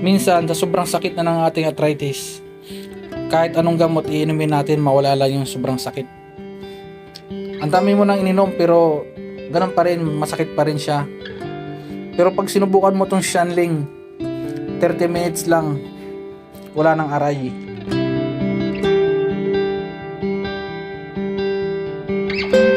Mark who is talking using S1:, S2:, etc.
S1: Minsan, sa sobrang sakit na ng ating arthritis, kahit anong gamot iinumin natin, mawala lang yung sobrang sakit. Ang dami mo nang ininom pero ganun pa rin, masakit pa rin siya. Pero pag sinubukan mo tong Shanling, 30 minutes lang, wala nang aray. thank you